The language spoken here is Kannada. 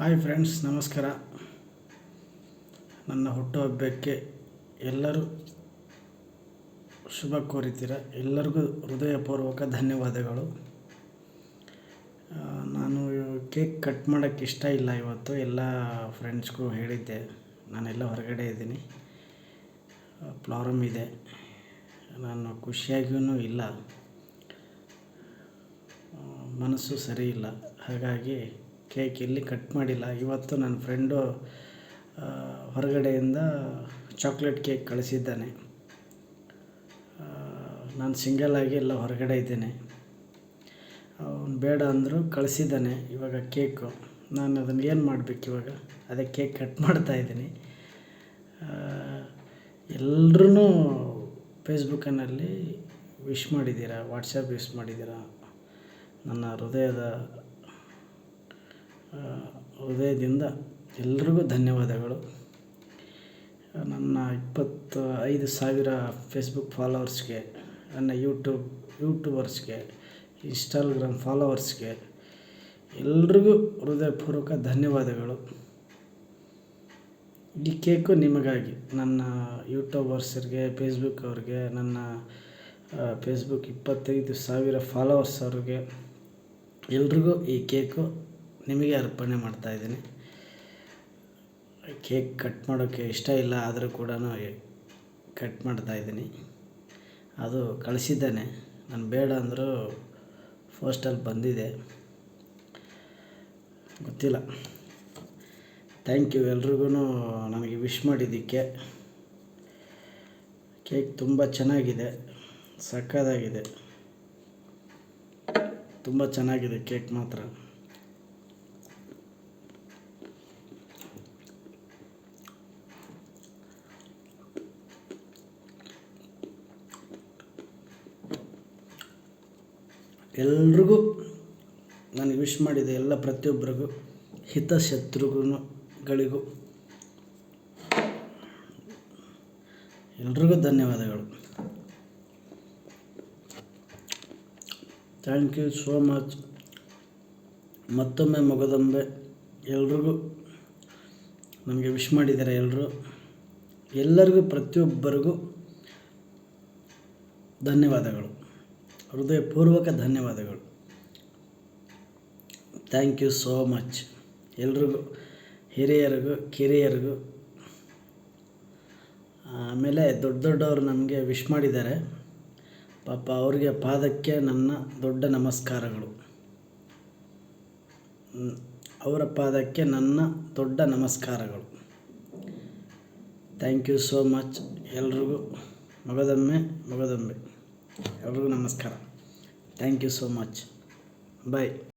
ಹಾಯ್ ಫ್ರೆಂಡ್ಸ್ ನಮಸ್ಕಾರ. ನನ್ನ ಹುಟ್ಟುಹಬ್ಬಕ್ಕೆ ಎಲ್ಲರೂ ಶುಭ ಕೋರಿತೀರ? ಎಲ್ಲರಿಗೂ ಹೃದಯಪೂರ್ವಕ ಧನ್ಯವಾದಗಳು. ನಾನು ಕೇಕ್ ಕಟ್ ಮಾಡೋಕ್ಕೆ ಇಷ್ಟ ಇಲ್ಲ ಇವತ್ತು, ಎಲ್ಲ ಫ್ರೆಂಡ್ಸ್ಗೂ ಹೇಳಿದ್ದೆ. ನಾನೆಲ್ಲ ಹೊರಗಡೆ ಇದ್ದೀನಿ. ಪ್ರಾಬ್ಲಮ್ ಇದೆ. ನಾನು ಖುಷಿಯಾಗಿಯೂ ಇಲ್ಲ. ಮನಸ್ಸು ಸರಿ ಇಲ್ಲ. ಹಾಗಾಗಿ ಕೇಕ್ ಇಲ್ಲಿ ಕಟ್ ಮಾಡಿಲ್ಲ. ಇವತ್ತು ನನ್ನ ಫ್ರೆಂಡು ಹೊರಗಡೆಯಿಂದ ಚಾಕ್ಲೇಟ್ ಕೇಕ್ ಕಳಿಸಿದ್ದಾನೆ. ನಾನು ಸಿಂಗಲ್ ಆಗಿ ಎಲ್ಲ ಹೊರಗಡೆ ಇದ್ದೇನೆ. ಅವನು ಬೇಡ ಅಂದರು ಕಳಿಸಿದ್ದಾನೆ ಇವಾಗ ಕೇಕು. ನಾನು ಅದನ್ನು ಏನು ಮಾಡಬೇಕು ಇವಾಗ? ಅದೇ ಕೇಕ್ ಕಟ್ ಮಾಡ್ತಾ ಇದ್ದೀನಿ. ಎಲ್ಲರೂ ಫೇಸ್ಬುಕ್ಕಿನಲ್ಲಿ ವಿಶ್ ಮಾಡಿದ್ದೀರಾ? ವಾಟ್ಸಪ್ ಯೂಸ್ ಮಾಡಿದ್ದೀರಾ? ನನ್ನ ಹೃದಯದ ಹೃದಯದಿಂದ ಎಲ್ರಿಗೂ ಧನ್ಯವಾದಗಳು. ನನ್ನ ಇಪ್ಪತ್ತು ಐದು ಸಾವಿರ ಫೇಸ್ಬುಕ್ ಫಾಲೋವರ್ಸ್ಗೆ ನನ್ನ ಯೂಟ್ಯೂಬ್ ಯೂಟ್ಯೂಬರ್ಸ್ಗೆ ಇನ್ಸ್ಟಾಗ್ರಾಮ್ ಫಾಲೋವರ್ಸ್ಗೆ ಎಲ್ರಿಗೂ ಹೃದಯಪೂರ್ವಕ ಧನ್ಯವಾದಗಳು. ಈ ಕೇಕು ನಿಮಗಾಗಿ. ನನ್ನ ಯೂಟ್ಯೂಬರ್ಸರಿಗೆ ಫೇಸ್ಬುಕ್ ಅವ್ರಿಗೆ, ನನ್ನ ಫೇಸ್ಬುಕ್ ಇಪ್ಪತ್ತೈದು ಸಾವಿರ ಫಾಲೋವರ್ಸ್ ಅವ್ರಿಗೆ ಎಲ್ರಿಗೂ ಈ ಕೇಕು ನಿಮಗೆ ಅರ್ಪಣೆ ಮಾಡ್ತಾ ಇದ್ದೀನಿ. ಕೇಕ್ ಕಟ್ ಮಾಡೋಕ್ಕೆ ಇಷ್ಟ ಇಲ್ಲ, ಆದರೂ ಕೂಡ ಕಟ್ ಮಾಡ್ತಾ ಇದ್ದೀನಿ. ಅದು ಕಳಿಸಿದ್ದೇನೆ. ನಾನು ಬೇಡ ಅಂದರೂ ಪೋಸ್ಟಲ್ಲಿ ಬಂದಿದೆ. ಗೊತ್ತಿಲ್ಲ. ಥ್ಯಾಂಕ್ ಯು ಎಲ್ರಿಗೂ ನನಗೆ ವಿಶ್ ಮಾಡಿದ್ದಕ್ಕೆ. ಕೇಕ್ ತುಂಬ ಚೆನ್ನಾಗಿದೆ. ಸಕ್ಕತ್ತಾಗಿದೆ. ತುಂಬ ಚೆನ್ನಾಗಿದೆ ಕೇಕ್ ಮಾತ್ರ. ಎಲ್ರಿಗೂ ನನಗೆ ವಿಶ್ ಮಾಡಿದ ಎಲ್ಲ ಪ್ರತಿಯೊಬ್ಬರಿಗೂ ಹಿತಶತ್ರುಗಳಿಗೂ ಎಲ್ರಿಗೂ ಧನ್ಯವಾದಗಳು. ಥ್ಯಾಂಕ್ ಯು ಸೋ ಮಚ್ ಮತ್ತೊಮ್ಮೆ ಮೊಗದಂಬೆ, ಎಲ್ರಿಗೂ ನಮಗೆ ವಿಶ್ ಮಾಡಿದ್ದಾರೆ ಎಲ್ಲರೂ ಎಲ್ಲರಿಗೂ ಪ್ರತಿಯೊಬ್ಬರಿಗೂ ಧನ್ಯವಾದಗಳು. ಹೃದಯಪೂರ್ವಕ ಧನ್ಯವಾದಗಳು. ಥ್ಯಾಂಕ್ ಯು ಸೋ ಮಚ್ ಎಲ್ರಿಗೂ, ಹಿರಿಯರಿಗೂ, ಕಿರಿಯರಿಗೂ, ಆಮೇಲೆ ದೊಡ್ಡ ದೊಡ್ಡವರು ನಮಗೆ ವಿಶ್ ಮಾಡಿದ್ದಾರೆ. ಪಾಪ ಅವರಿಗೆ ಪಾದಕ್ಕೆ ನನ್ನ ದೊಡ್ಡ ನಮಸ್ಕಾರಗಳು. ಅವರ ಪಾದಕ್ಕೆ ನನ್ನ ದೊಡ್ಡ ನಮಸ್ಕಾರಗಳು. ಥ್ಯಾಂಕ್ ಯು ಸೋ ಮಚ್ ಎಲ್ರಿಗೂ. ಮಗದೊಮ್ಮೆ ಮಗದೊಮ್ಮೆ. ಎಲ್ರಿಗೂ ನಮಸ್ಕಾರ. Thank you so much bye